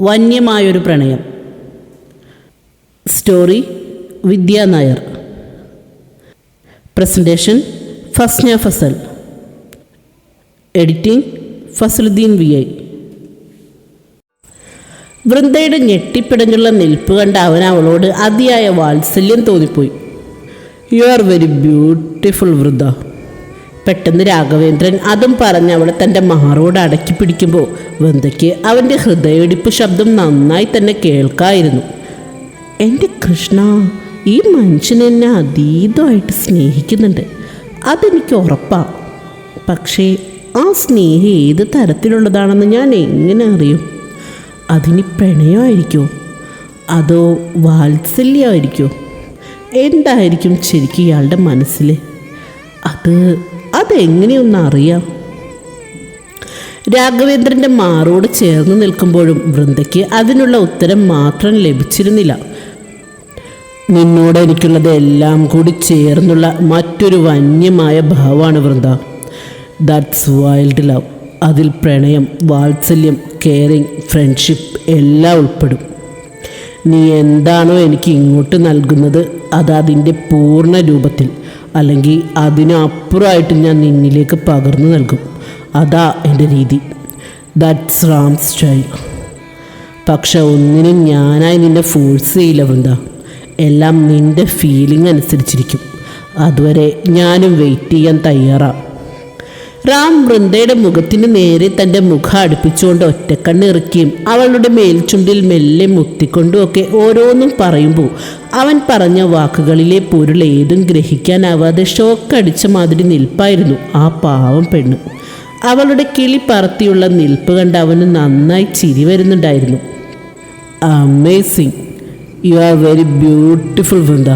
വന്യമായൊരു പ്രണയം. Story Vidya Nair. Presentation Fasna Fazal. Editing Fazaluddin V I. വൃന്ദയുടെ ഞെട്ടിപ്പിടഞ്ഞുള്ള നിൽപ്പ് കണ്ട അവൻ അവളോട് അതിയായ വാത്സല്യം തോന്നിപ്പോയി. You are very beautiful Vrinda. പെട്ടെന്ന് രാഘവേന്ദ്രൻ അതും പറഞ്ഞ് അവളെ തന്റെ മാറോട് അടക്കി പിടിക്കുമ്പോൾ വെന്തയ്ക്ക് അവന്റെ ഹൃദയടിപ്പ് ശബ്ദം നന്നായി തന്നെ കേൾക്കായിരുന്നു. എന്റെ കൃഷ്ണ ഈ മനുഷ്യൻ എന്നെ അതീതമായിട്ട് സ്നേഹിക്കുന്നുണ്ട്. അതെനിക്ക് ഉറപ്പാണ് പക്ഷേ ആ സ്നേഹം ഏത് തരത്തിലുള്ളതാണെന്ന് ഞാൻ എങ്ങനെ അറിയും? അതിന് പ്രണയമായിരിക്കോ? അതോ വാത്സല്യമായിരിക്കോ? എന്തായിരിക്കും ശരിക്കും ഇയാളുടെ മനസ്സിൽ അത് അതെങ്ങനെയൊന്ന് അറിയാം രാഘവേന്ദ്രന്റെ മാറോട് ചേർന്ന് നിൽക്കുമ്പോഴും വൃന്ദയ്ക്ക് അതിനുള്ള ഉത്തരം മാത്രം ലഭിച്ചിരുന്നില്ല. നിന്നോട് എനിക്കുള്ളത് എല്ലാം കൂടി ചേർന്നുള്ള മറ്റൊരു വന്യമായ ഭാവമാണ് വൃന്ദ. ദാറ്റ്സ് വൈൽഡ് ലവ് അതിൽ പ്രണയം വാത്സല്യം കെയറിങ് ഫ്രണ്ട്ഷിപ്പ് എല്ലാം ഉൾപ്പെടും. നീ എന്താണോ എനിക്ക് ഇങ്ങോട്ട് നൽകുന്നത് അത് പൂർണ രൂപത്തിൽ. അല്ലെങ്കിൽ അതിനപ്പുറമായിട്ട് ഞാൻ നിന്നിലേക്ക് പകർന്നു നൽകും. അതാ എന്റെ രീതി. ദാറ്റ്സ് റാം സ്റ്റൈൽ പക്ഷെ ഒന്നിനും ഞാനായി നിന്നെ ഫോഴ്സ് ചെയ്യില്ല വൃന്ദ. എല്ലാം നിന്റെ ഫീലിംഗ് അനുസരിച്ചിരിക്കും. അതുവരെ ഞാനും വെയിറ്റ് ചെയ്യാൻ തയ്യാറാണ് റാം വൃന്ദയുടെ മുഖത്തിന് നേരെ തന്റെ മുഖം അടുപ്പിച്ചുകൊണ്ട് ഒറ്റക്കണ്ണ് ഇറക്കിയും അവളുടെ മേൽചുണ്ടിൽ മെല്ലെ മുത്തിക്കൊണ്ടുമൊക്കെ ഓരോന്നും പറയുമ്പോൾ അവൻ പറഞ്ഞ വാക്കുകളിലെ പൊരുൾ ഏതും ഗ്രഹിക്കാനാവാതെ ഷോക്കടിച്ച മാതിരി നിൽപ്പായിരുന്നു ആ പാവം പെണ്ണ്. അവളുടെ കിളി പറത്തിയുള്ള നിൽപ്പ് കണ്ട് അവന് നന്നായി ചിരി വരുന്നുണ്ടായിരുന്നു. Amazing you are very beautiful Vrinda.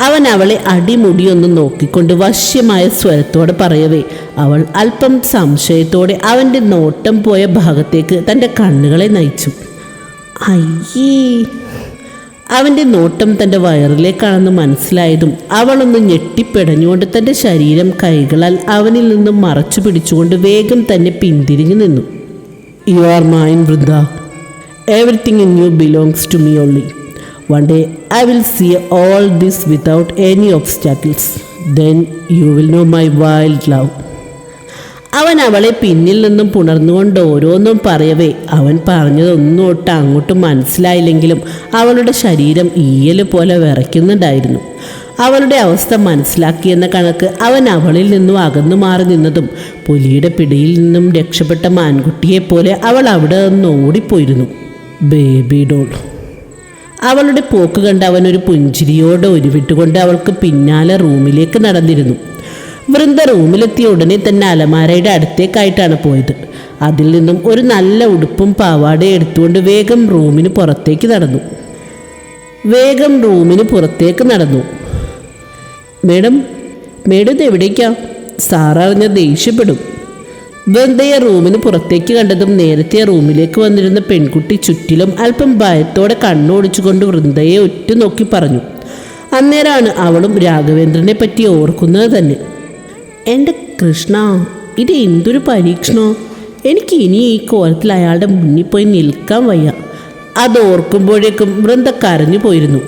അവൻ അവളെ അടിമുടിയൊന്ന് നോക്കിക്കൊണ്ട് വശ്യമായ സ്വരത്തോടെ പറയവേ അവൾ അല്പം സംശയത്തോടെ അവന്റെ നോട്ടം പോയ ഭാഗത്തേക്ക് തന്റെ കണ്ണുകളെ നയിച്ചു. അയ്യേ! അവന്റെ നോട്ടം തന്റെ വയറിലേക്കാണെന്ന് മനസ്സിലായതും അവളൊന്ന് ഞെട്ടിപ്പിടഞ്ഞുകൊണ്ട് തന്റെ ശരീരം കൈകളാൽ അവനിൽ നിന്നും മറച്ചു പിടിച്ചുകൊണ്ട് വേഗം തന്നെ പിന്തിരിഞ്ഞു നിന്നു. You are mine Vrinda. Everything in you belongs to me only one day I will see all this without any obstacles then you will know my wild love അവൻ അവളെ പിന്നിൽ നിന്നും പുണർന്നുകൊണ്ട് ഓരോന്നും പറയവേ. അവൻ പറഞ്ഞതൊന്നും ഒട്ട് അങ്ങോട്ടും മനസ്സിലായില്ലെങ്കിലും അവളുടെ ശരീരം ഈയൽ പോലെ വിറയ്ക്കുന്നുണ്ടായിരുന്നു. അവളുടെ അവസ്ഥ മനസ്സിലാക്കിയെന്ന കണക്ക് അവൻ അവളിൽ നിന്നും അകന്നു മാറി നിന്നതും പുലിയുടെ പിടിയിൽ നിന്നും രക്ഷപ്പെട്ട മാൻകുട്ടിയെപ്പോലെ അവൾ അവിടെ നിന്ന് ഓടിപ്പോയിരുന്നു. ബേബി ഡോൾ അവളുടെ പോക്ക് കണ്ട് ഒരു പുഞ്ചിരിയോടെ ഉരുവിട്ടുകൊണ്ട് അവൾക്ക് പിന്നാലെ റൂമിലേക്ക് നടന്നിരുന്നു. വൃന്ദ റൂമിലെത്തിയ ഉടനെ തന്നെ അലമാരയുടെ അടുത്തേക്കായിട്ടാണ് പോയത്. അതിൽ നിന്നും ഒരു നല്ല ഉടുപ്പും പാവാടയും എടുത്തുകൊണ്ട് വേഗം റൂമിന് പുറത്തേക്ക് നടന്നു. വേഗം റൂമിന് പുറത്തേക്ക് നടന്നു. മേഡം മേഡം ഇത് എവിടേക്കാ? സാററിഞ്ഞ ദേഷ്യപ്പെടും. വൃന്ദയെ റൂമിന് പുറത്തേക്ക് കണ്ടതും നേരത്തെ റൂമിലേക്ക് വന്നിരുന്ന പെൺകുട്ടി ചുറ്റിലും അല്പം ഭയത്തോടെ കണ്ണോടിച്ചുകൊണ്ട് വൃന്ദയെ ഉറ്റുനോക്കി പറഞ്ഞു. അന്നേരാണ് അവളും രാഘവേന്ദ്രനെ പറ്റി ഓർക്കുന്നത് തന്നെ. എന്റെ കൃഷ്ണ ഇത് എന്തൊരു പരീക്ഷണോ? എനിക്ക് ഇനി ഈ കോലത്തിൽ അയാളുടെ മുന്നിൽ പോയി നിൽക്കാൻ വയ്യ. അത് ഓർക്കുമ്പോഴേക്കും വൃന്ദ കരഞ്ഞു പോയിരുന്നു.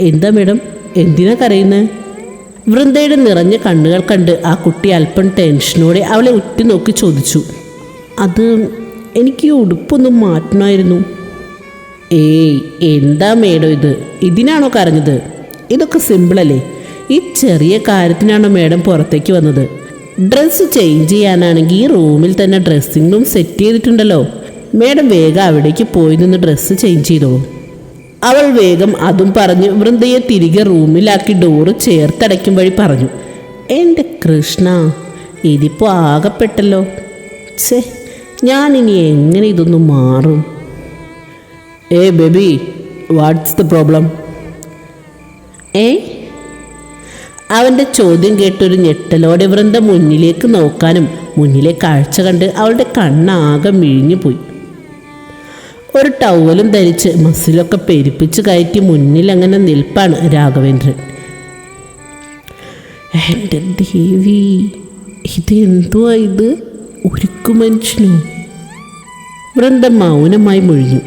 എന്താ മേഡം? എന്തിനാ കരയുന്നത് വൃന്ദയുടെ നിറഞ്ഞ കണ്ണുകൾ കണ്ട് ആ കുട്ടി അല്പം ടെൻഷനോടെ അവളെ ഉറ്റുനോക്കി ചോദിച്ചു അത് എനിക്ക് ഉടുപ്പൊന്നും മാറ്റണമായിരുന്നു. ഏയ് എന്താ മേഡം ഇത്? ഇതിനാണോ കരഞ്ഞത്? ഇതൊക്കെ സിമ്പിളല്ലേ ഈ ചെറിയ കാര്യത്തിനാണോ മേഡം പുറത്തേക്ക് വന്നത്? ഡ്രസ്സ് ചേഞ്ച് ചെയ്യാനാണെങ്കിൽ ഈ റൂമിൽ തന്നെ ഡ്രസ്സിംഗ് റൂം സെറ്റ് ചെയ്തിട്ടുണ്ടല്ലോ. മേഡം വേഗം അവിടേക്ക് പോയി നിന്ന് ഡ്രസ്സ് ചേഞ്ച് ചെയ്തോ. അവൾ വേഗം അതും പറഞ്ഞ് വൃന്ദയെ തിരികെ റൂമിലാക്കി ഡോറ് ചേർത്തടയ്ക്കും വഴി പറഞ്ഞു. എന്റെ കൃഷ്ണ ഇതിപ്പോൾ ആകപ്പെട്ടല്ലോ. ഞാൻ ഇനി എങ്ങനെ ഇതൊന്നും മാറും? ഏ ബേബി വാട്ട്സ് ദ പ്രോബ്ലം ഏ? അവന്റെ ചോദ്യം കേട്ടൊരു ഞെട്ടലോടെ വൃന്ദ മുന്നിലേക്ക് നോക്കാനും മുന്നിലെ കാഴ്ച കണ്ട് അവളുടെ കണ്ണാകെ മിഴിഞ്ഞു പോയി ഒരു ടവലും ധരിച്ച് മസിലൊക്കെ പെരുപ്പിച്ച് കയറ്റി മുന്നിൽ അങ്ങനെ നിൽപ്പാണ് രാഘവേന്ദ്രൻ. എന്റെ ദേവി ഇതെന്തുവാ ഇത്? ഒരുക്കു മനുഷ്യനോ? വൃന്ദ മൗനമായി മുഴിഞ്ഞു.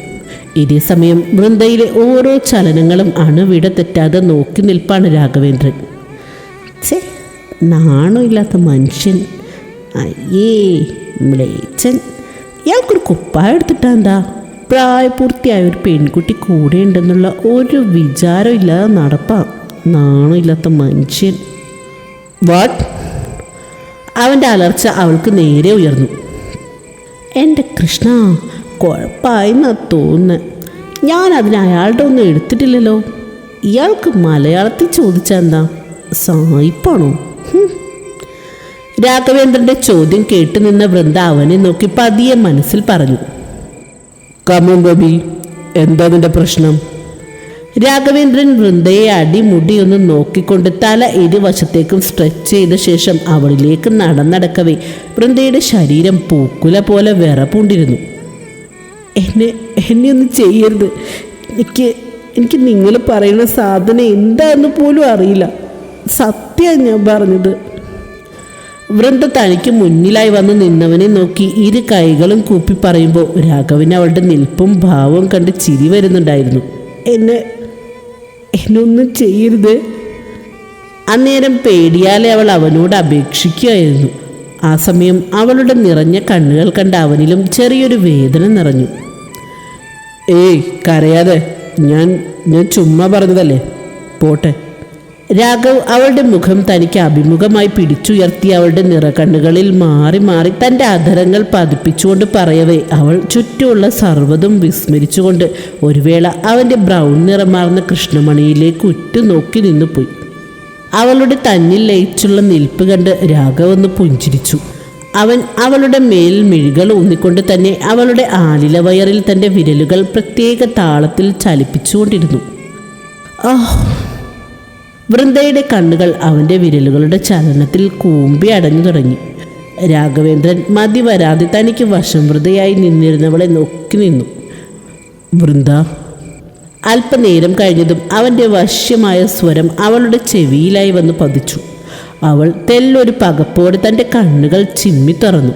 ഇതേ സമയം വൃന്ദയിലെ ഓരോ ചലനങ്ങളും അണുവിട തെറ്റാതെ നോക്കി നിൽപ്പാണ് രാഘവേന്ദ്രൻ. ചേ നാണമില്ലാത്ത മനുഷ്യൻ. അയ്യേ മ്ലേച്ചൻ ഇയാൾക്കൊരു കുപ്പായ എടുത്തിട്ടാ എന്താ? പ്രായപൂർത്തിയായ ഒരു പെൺകുട്ടി കൂടെ ഉണ്ടെന്നുള്ള ഒരു വിചാരം ഇല്ലാതെ നടപ്പാം. നാണമില്ലാത്ത മനുഷ്യൻ. വാട്ട് അവന്റെ അലർച്ച അവൾക്ക് നേരെ ഉയർന്നു. എന്റെ കൃഷ്ണ കുഴപ്പമായിന്നാ തോന്നുന്നത് ഞാൻ അതിന് അയാളുടെ ഒന്നും എടുത്തിട്ടില്ലല്ലോ. ഇയാൾക്ക് മലയാളത്തിൽ ചോദിച്ചാൽ എന്താ? സായിപ്പാണോ? രാഘവേന്ദ്രന്റെ ചോദ്യം കേട്ടു നിന്ന വൃന്ദ അവനെ നോക്കി പതിയെ മനസ്സിൽ പറഞ്ഞു. കമോൺ ബബി എന്താ നിന്റെ പ്രശ്നം? രാഘവേന്ദ്രൻ വൃന്ദയെ അടിമുടി ഒന്ന് നോക്കിക്കൊണ്ട് തല ഇരുവശത്തേക്കും സ്ട്രെച്ച് ചെയ്ത ശേഷം അവളിലേക്ക് നടന്നടക്കവേ. വൃന്ദയുടെ ശരീരം പൂക്കുല പോലെ വിറപ്പുണ്ടിരുന്നു എന്നെ എന്നെ ഒന്നും ചെയ്യരുത്. എനിക്ക് എനിക്ക് നിങ്ങൾ പറയുന്ന സാധനം എന്താണെന്ന് പോലും അറിയില്ല. സത്യമാണ് ഞാൻ പറഞ്ഞത്. വൃന്ദ തനിക്ക് മുന്നിലായി വന്ന് നിന്നവനെ നോക്കി ഇരു കൈകളും കൂപ്പി പറയുമ്പോൾ രാഘവന് അവളുടെ നിൽപ്പും ഭാവവും കണ്ട് ചിരി വരുന്നുണ്ടായിരുന്നു. എന്നെ എന്നൊന്നും ചെയ്യരുത്. അന്നേരം പേടിയാലെ അവൾ അവനോട് അപേക്ഷിക്കുകയായിരുന്നു. ആ സമയം അവളുടെ നിറഞ്ഞ കണ്ണുകൾ കണ്ട അവനിലും ചെറിയൊരു വേദന നിറഞ്ഞു. ഏയ് കരയാതെ. ഞാൻ ഞാൻ ചുമ്മാ പറഞ്ഞതല്ലേ? പോട്ടെ. രാഘവ് അവളുടെ മുഖം തനിക്ക് അഭിമുഖമായി പിടിച്ചുയർത്തി അവളുടെ നിറകണ്ണുകളിൽ മാറി മാറി തന്റെ അധരങ്ങൾ പതിപ്പിച്ചുകൊണ്ട് പറയവേ അവൾ ചുറ്റുമുള്ള സർവതും വിസ്മരിച്ചുകൊണ്ട് ഒരു വേള അവന്റെ ബ്രൗൺ നിറമാർന്ന കൃഷ്ണമണിയിലേക്ക് ഉറ്റുനോക്കി നിന്നുപോയി അവളുടെ തന്നിൽ ലയിച്ചുള്ള നിൽപ്പ് കണ്ട് രാഘവ് ഒന്ന് പുഞ്ചിരിച്ചു. അവൻ അവളുടെ മേൽ മിഴികൾ ഊന്നിക്കൊണ്ട് തന്നെ അവളുടെ ആലില വയറിൽ തന്റെ വിരലുകൾ പ്രത്യേക താളത്തിൽ ചലിപ്പിച്ചുകൊണ്ടിരുന്നു. ആ വൃന്ദയുടെ കണ്ണുകൾ അവന്റെ വിരലുകളുടെ ചലനത്തിൽ കൂമ്പി അടഞ്ഞു തുടങ്ങി. രാഘവേന്ദ്രൻ മതി വരാതെ തനിക്ക് വശംവൃതയായി നിന്നിരുന്നവളെ നോക്കി നിന്നു. വൃന്ദ അല്പനേരം കഴിഞ്ഞതും അവന്റെ വശ്യമായ സ്വരം അവളുടെ ചെവിയിലായി വന്ന് പതിച്ചു. അവൾ തെല്ലൊരു പകപ്പോടെ തന്റെ കണ്ണുകൾ ചിമ്മി തുറന്നു.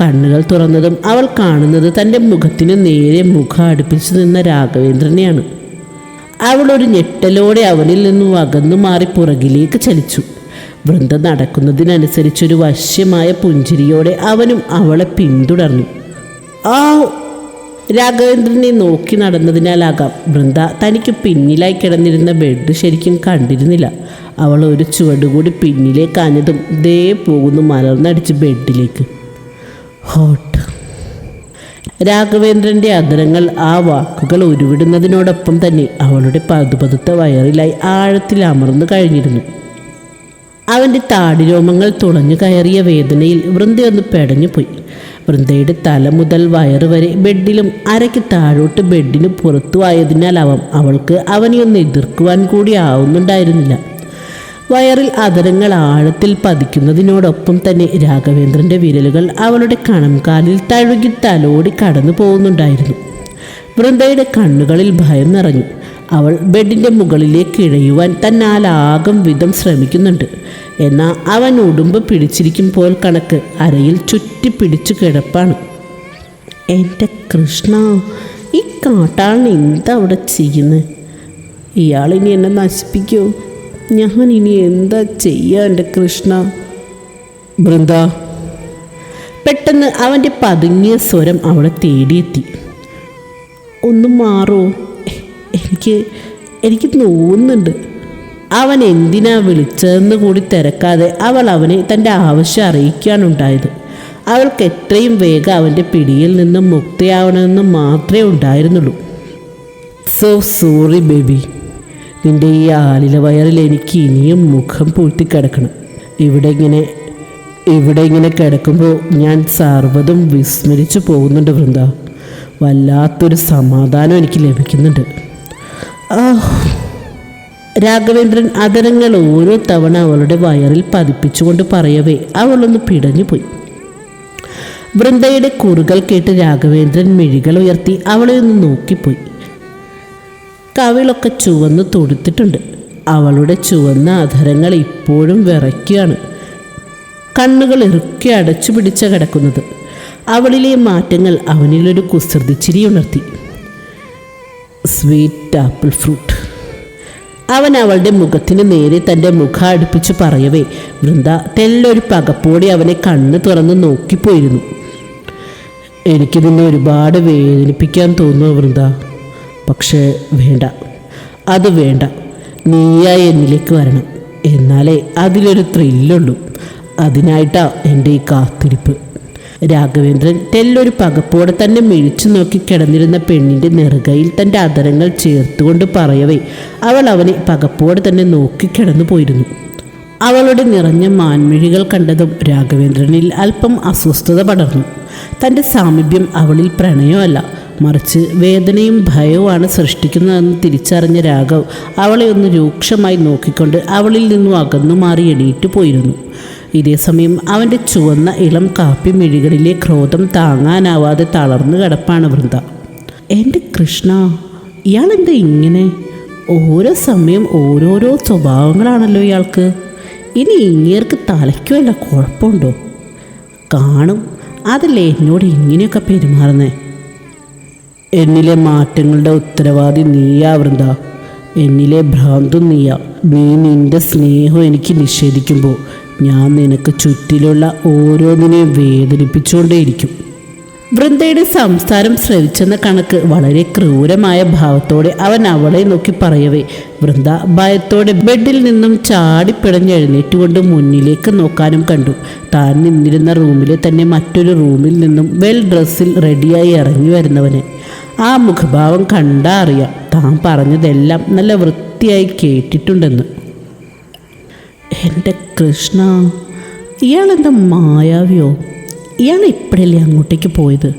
കണ്ണുകൾ തുറന്നതും അവൾ കാണുന്നത് തന്റെ മുഖത്തിന് നേരെ മുഖം അടുപ്പിച്ചു നിന്ന രാഘവേന്ദ്രനെയാണ്. അവൾ ഒരു ഞെട്ടലോടെ അവനിൽ നിന്നും അകന്നു മാറി പുറകിലേക്ക് ചലിച്ചു. വൃന്ദ നടക്കുന്നതിനനുസരിച്ചൊരു വശ്യമായ പുഞ്ചിരിയോടെ അവനും അവളെ പിന്തുടർന്നു. ആ രാഘവേന്ദ്രനെ നോക്കി നടന്നതിനാലാകാം. വൃന്ദ തനിക്ക് പിന്നിലായി കിടന്നിരുന്ന ബെഡ് ശരിക്കും കണ്ടിരുന്നില്ല. അവൾ ഒരു ചുവടുകൂടി പിന്നിലേക്ക് ആഞ്ഞതും ദേ പോകുന്നു മലർന്നടിച്ച് ബെഡിലേക്ക്. ഹോട്ട്. രാഘവേന്ദ്രന്റെ അധരങ്ങൾ ആ വാക്കുകൾ ഉരുവിടുന്നതിനോടൊപ്പം തന്നെ അവളുടെ പതുപതുത്ത വയറിലായി ആഴത്തിൽ അമർന്നു കഴിഞ്ഞിരുന്നു. അവന്റെ താടിരോമങ്ങൾ തുളഞ്ഞു കയറിയ വേദനയിൽ വൃന്ദയൊന്ന് പെടഞ്ഞുപോയി. വൃന്ദയുടെ തല മുതൽ വയറ് വരെ ബെഡിലും അരയ്ക്ക് താഴോട്ട് ബെഡിന് പുറത്തു ആയതിനാലാവാം അവൾക്ക് അവനെ എതിർക്കുവാൻ കൂടി ആവുന്നുണ്ടായിരുന്നില്ല. വയറിൽ അതരങ്ങൾ ആഴത്തിൽ പതിക്കുന്നതിനോടൊപ്പം തന്നെ രാഘവേന്ദ്രന്റെ വിരലുകൾ അവളുടെ കണംകാലിൽ തഴുകി തലോടി കടന്നു പോകുന്നുണ്ടായിരുന്നു. വൃന്ദയുടെ കണ്ണുകളിൽ ഭയം നിറഞ്ഞു. അവൾ ബെഡിന്റെ മുകളിലേക്ക് ഇഴയുവാൻ തന്നാലാകം വിധം ശ്രമിക്കുന്നുണ്ട്. എന്നാൽ അവൻ ഉടുമ്പ് പിടിച്ചിരിക്കും പോൽ കണക്ക് അരയിൽ ചുറ്റി പിടിച്ചു കിടപ്പാണ്. എന്റെ കൃഷ്ണ ഈ കാട്ടാളിന് എന്താ അവിടെ ചെയ്യുന്നത് ഇയാളിനി എന്നെ നശിപ്പിക്കുമോ ഞാൻ ഇനി എന്താ ചെയ്യുക എന്റെ കൃഷ്ണ? ബൃന്ദ പെട്ടെന്ന് അവന്റെ പതുങ്ങിയ സ്വരം അവളെ തേടിയെത്തി. ഒന്ന് മാറോ. എനിക്ക് എനിക്ക് തോന്നുന്നുണ്ട്. അവൻ എന്തിനാ വിളിച്ചതെന്ന് കൂടി തിരക്കാതെ അവൾ അവനെ തന്റെ ആവശ്യം അറിയിക്കാനുണ്ടായത്. അവൾക്ക് എത്രയും വേഗം അവന്റെ പിടിയിൽ നിന്ന് മുക്തിയാവണമെന്ന് മാത്രമേ ഉണ്ടായിരുന്നുള്ളൂ. സോ സോറി ബേബി നിന്റെ ഈ ആലില വയറിൽ എനിക്ക് ഇനിയും മുഖം പൂഴ്ത്തി കിടക്കണം ഇവിടെ ഇങ്ങനെ ഇവിടെ ഇങ്ങനെ കിടക്കുമ്പോൾ ഞാൻ സർവതും വിസ്മരിച്ചു പോകുന്നുണ്ട് വൃന്ദ. വല്ലാത്തൊരു സമാധാനം എനിക്ക് ലഭിക്കുന്നുണ്ട്. ആ രാഘവേന്ദ്രൻ അതരങ്ങൾ ഓരോ തവണ അവളുടെ വയറിൽ പതിപ്പിച്ചുകൊണ്ട് പറയവേ അവളൊന്ന് പിടഞ്ഞുപോയി. വൃന്ദയുടെ കുറുകൾ കേട്ട് രാഘവേന്ദ്രൻ മിഴികൾ ഉയർത്തി അവളെ ഒന്ന് നോക്കിപ്പോയി. കവിളൊക്കെ ചുവന്ന് തൊടുത്തിട്ടുണ്ട്. അവളുടെ ചുവന്ന അധരങ്ങൾ ഇപ്പോഴും വിറയ്ക്കുകയാണ്. കണ്ണുകൾ ഇറുക്കി അടച്ചു പിടിച്ച കിടക്കുന്നത്. അവളിലെ മാറ്റങ്ങൾ അവനിലൊരു കുസൃതിച്ചിരി ഉണർത്തി. സ്വീറ്റ് ആപ്പിൾ ഫ്രൂട്ട് അവൻ അവളുടെ മുഖത്തിന് നേരെ തന്റെ മുഖം അടുപ്പിച്ച് പറയവേ വൃന്ദ തെല്ലൊരു പകപ്പോടെ അവനെ കണ്ണ് തുറന്ന് നോക്കിപ്പോയിരുന്നു. എനിക്ക് നിന്നെ ഒരുപാട് വേദനിപ്പിക്കാൻ തോന്നുന്നു വൃന്ദ. പക്ഷേ വേണ്ട. അത് വേണ്ട. നീയായി എന്നിലേക്ക് വരണം. എന്നാലേ അതിലൊരു ത്രില്ലുള്ളൂ. അതിനായിട്ടാ എന്റെ ഈ കാത്തിരിപ്പ്. രാഘവേന്ദ്രൻ തെല്ലൊരു പകപ്പോടെ തന്നെ മിഴിച്ചു നോക്കി കിടന്നിരുന്ന പെണ്ണിന്റെ നെറുകയിൽ തന്റെ അതരങ്ങൾ ചേർത്തുകൊണ്ട് പറയവേ അവൾ അവനെ പകപ്പോടെ തന്നെ നോക്കി കിടന്നു പോയിരുന്നു. അവളുടെ നിറഞ്ഞ മാൻമിഴികൾ കണ്ടതും രാഘവേന്ദ്രനിൽ അല്പം അസ്വസ്ഥത പടർന്നു. തന്റെ സാമീപ്യം അവളിൽ പ്രണയമല്ല മറിച്ച് വേദനയും ഭയവുമാണ് സൃഷ്ടിക്കുന്നതെന്ന് തിരിച്ചറിഞ്ഞ രാഘവ് അവളെ ഒന്ന് രൂക്ഷമായി നോക്കിക്കൊണ്ട് അവളിൽ നിന്നും അകന്നു മാറി എണീറ്റു പോയിരുന്നു. ഇതേസമയം അവന്റെ ചുവന്ന ഇളം കാപ്പി മിഴികളിലെ ക്രോധം താങ്ങാനാവാതെ തളർന്നു കിടപ്പാണ് വൃന്ദ. എന്റെ കൃഷ്ണ ഇയാളെന്താ ഇങ്ങനെ? ഓരോ സമയം ഓരോരോ സ്വഭാവങ്ങളാണല്ലോ ഇയാൾക്ക്. ഇനി ഇങ്ങേർക്ക് തലയ്ക്ക് വല്ല കുഴപ്പമുണ്ടോ? കാണും. അതല്ലേ എന്നോട് ഇങ്ങനെയൊക്കെ പെരുമാറുന്നേ? എന്നിലെ മാറ്റങ്ങളുടെ ഉത്തരവാദി നീയാ വൃന്ദ എന്നിലെ ഭ്രാന്തും നീയാ. നീ നിന്റെ സ്നേഹം എനിക്ക് നിഷേധിക്കുമ്പോൾ ഞാൻ നിനക്ക് ചുറ്റിലുള്ള ഓരോന്നിനെയും വേദനിപ്പിച്ചുകൊണ്ടേയിരിക്കും. വൃന്ദയുടെ സംസാരം ശ്രവിച്ചെന്ന കണക്ക് വളരെ ക്രൂരമായ ഭാവത്തോടെ അവൻ അവളെ നോക്കി പറയവേ വൃന്ദ ഭയത്തോടെ ബെഡിൽ നിന്നും ചാടിപ്പിടഞ്ഞെഴുന്നേറ്റുകൊണ്ട് മുന്നിലേക്ക് നോക്കാനും കണ്ടു. താൻ നിന്നിരുന്ന റൂമിലെ തന്നെ മറ്റൊരു റൂമിൽ നിന്നും വെൽ ഡ്രസ്സിൽ റെഡിയായി ഇറങ്ങി വരുന്നവനെ. ആ മുഖഭാവം കണ്ടാ അറിയാം താൻ പറഞ്ഞതെല്ലാം നല്ല വൃത്തിയായി കേട്ടിട്ടുണ്ടെന്ന്. എന്റെ കൃഷ്ണ ഇയാളെന്താ മായാവിയോ? ഇയാൾ ഇപ്പോഴല്ലേ അങ്ങോട്ടേക്ക് പോയത്?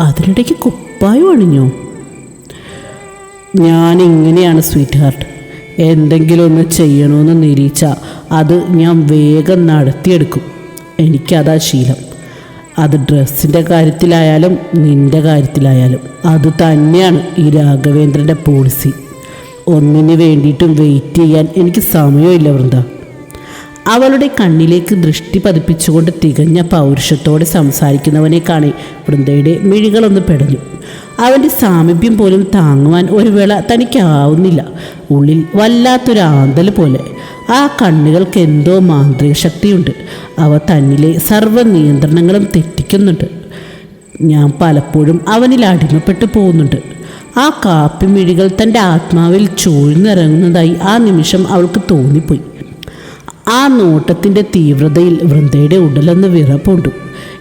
അതിനിടയ്ക്ക് കുപ്പായം അണിഞ്ഞോ? ഞാൻ ഇങ്ങനെയാണ് സ്വീറ്റ് ഹാർട്ട് എന്തെങ്കിലും ഒന്ന് ചെയ്യണമെന്ന് നിരീച്ച അത് ഞാൻ വേഗം നടത്തിയെടുക്കും. എനിക്കതാ ശീലം. അത് ഡ്രസ്സിന്റെ കാര്യത്തിലായാലും നിന്റെ കാര്യത്തിലായാലും അത് തന്നെയാണ് ഈ രാഘവേന്ദ്രന്റെ പോളിസി ഒന്നിന് വേണ്ടിയിട്ടും വെയിറ്റ് ചെയ്യാൻ എനിക്ക് സമയമില്ല വൃന്ദ. അവളുടെ കണ്ണിലേക്ക് ദൃഷ്ടി പതിപ്പിച്ചുകൊണ്ട് തികഞ്ഞ പൗരുഷത്തോടെ സംസാരിക്കുന്നവനെ കാണി വൃന്ദയുടെ മിഴികളൊന്ന് പെടഞ്ഞു. അവന്റെ സാമീപ്യം പോലും താങ്ങുവാൻ ഒരു വേള തനിക്കാവുന്നില്ല. ഉള്ളിൽ വല്ലാത്തൊരു ആന്തൽ പോലെ. ആ കണ്ണുകൾക്ക് എന്തോ മാന്ത്രിക ശക്തിയുണ്ട് അവ തന്നിലെ സർവ നിയന്ത്രണങ്ങളും തെറ്റിക്കുന്നുണ്ട്. ഞാൻ പലപ്പോഴും അവനിൽ അടിമപ്പെട്ടു പോകുന്നുണ്ട്. ആ കാപ്പിമിഴികൾ തന്റെ ആത്മാവിൽ ചൂഴ്ന്നിറങ്ങുന്നതായി ആ നിമിഷം അവൾക്ക് തോന്നിപ്പോയി. ആ നോട്ടത്തിന്റെ തീവ്രതയിൽ വൃന്ദയുടെ ഉടലെന്ന് വിറപ്പുണ്ടു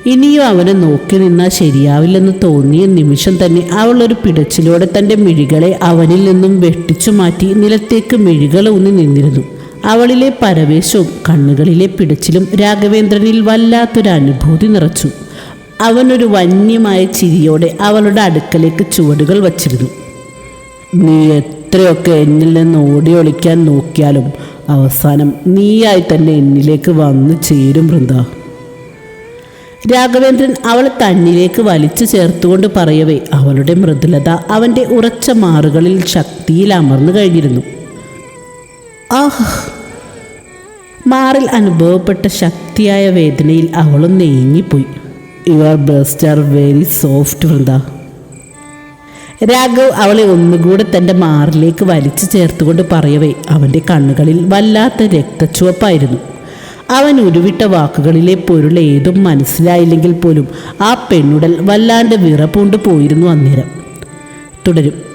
ഇനിയും അവനെ നോക്കി നിന്നാൽ ശരിയാവില്ലെന്ന് തോന്നിയ നിമിഷം തന്നെ അവൾ ഒരു പിടച്ചിലോടെ തന്റെ മിഴികളെ അവനിൽ നിന്നും വെട്ടിച്ചു മാറ്റി നിലത്തേക്ക് മിഴികൾ ഊന്നി നിന്നിരുന്നു. അവളിലെ പരവേശവും കണ്ണുകളിലെ പിടച്ചിലും രാഘവേന്ദ്രനിൽ വല്ലാത്തൊരു അനുഭൂതി നിറച്ചു. അവനൊരു വന്യമായ ചിരിയോടെ അവളുടെ അടുക്കലേക്ക് ചുവടുകൾ വച്ചിരുന്നു. നീ എത്രയൊക്കെ എന്നിൽ നിന്ന് ഓടി ഒളിക്കാൻ നോക്കിയാലും അവസാനം നീയായി തന്നെ എന്നിലേക്ക് വന്നു ചേരും വൃന്ദ. രാഘവേന്ദ്രൻ അവളെ തന്നിലേക്ക് വലിച്ചു ചേർത്തുകൊണ്ട് പറയവേ അവളുടെ മൃദുലത അവന്റെ ഉറച്ച മാറുകളിൽ ശക്തിയിൽ അമർന്നു കഴിഞ്ഞിരുന്നു. ആഹ്. മാറിൽ അനുഭവപ്പെട്ട ശക്തിയായ വേദനയിൽ അവളും നീങ്ങിപ്പോയി. Your breast are very soft Vrinda. Raghav അവളെ ഒന്നുകൂടെ തന്റെ മാറിലേക്ക് വലിച്ചു ചേർത്തുകൊണ്ട് പറയവേ അവന്റെ കണ്ണുകളിൽ വല്ലാത്ത രക്തച്ചുവപ്പായിരുന്നു. അവൻ ഉരുവിട്ട വാക്കുകളിലെ പൊരുൾ ഏതും മനസ്സിലായില്ലെങ്കിൽ പോലും ആ പെണ്ണുടൽ വല്ലാണ്ട് വിറപ്പുണ്ട് പോയിരുന്നു അന്നേരം. തുടരും.